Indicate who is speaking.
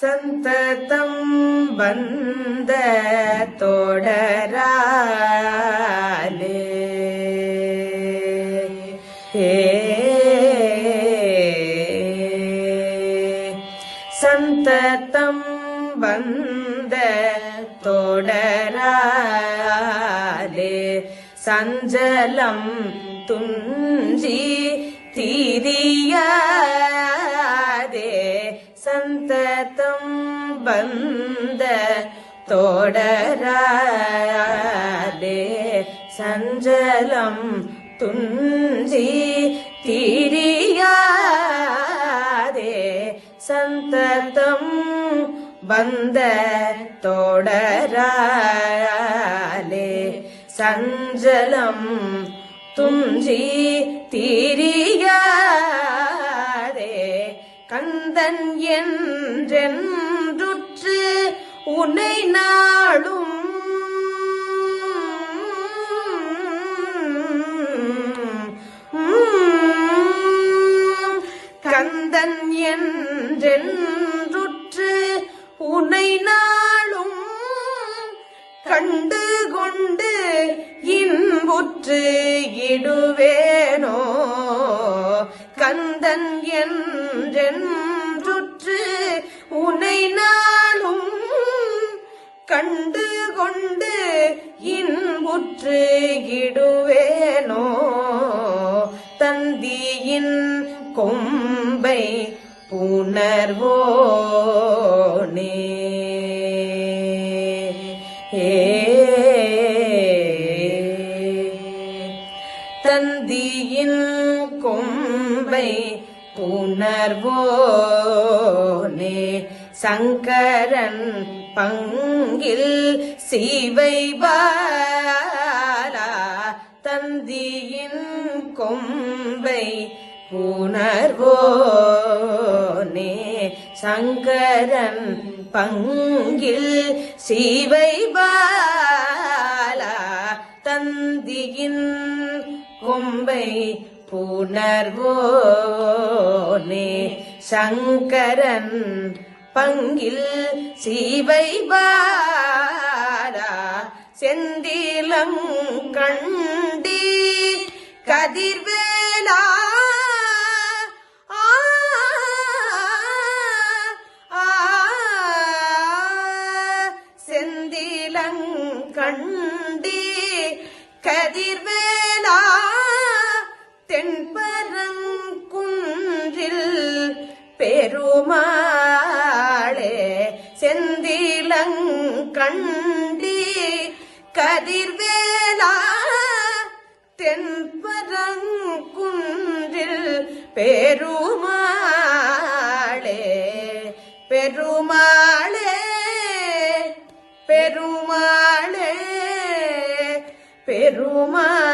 Speaker 1: சந்ததம் வந்த தொடராலே. சந்ததம் வந்த தொடராலே சஞ்சலம் துஞ்சி தீதியாதே சந்ததம் வந்த தொடராலே சஞ்சலம் துஞ்சி தீரியாதே சந்ததம் வந்த தொடராலே சஞ்சலம் துஞ்சி தீரியாதே கந்தன் என்றென்றுற்று உனை நாளும். கந்தன் என்றென்றுற்று உனை நாளும். கண்டு கொண்டு இன்புற்று இடுவேனோ. கந்தன் என் கண்டு கொண்டு இன்புற்று இடுவேனோ? தந்தியின் கொம்பை புணர்வோனே தந்தியின் கொம்பை புணர்வோனே சங்கரன் பங்கில் சீவை பாலா தந்தியின் கொம்பை புணர்வோனே சங்கரன் பங்கில் சீவை பாலா தந்தியின் கொம்பை புணர்வோனே சங்கரன் பங்கில் சீவை பாலா செந்திலங்கண்டி கதிர்வேலா ஆ, ஆ, கதிர்வேலா தென்பரங்குன்றில் பெருமாளே கண்டி கதிர்வேலா தென்பரங்குன்றில் பெருமாளே பெருமாளே பெருமாளே பெருமாளே.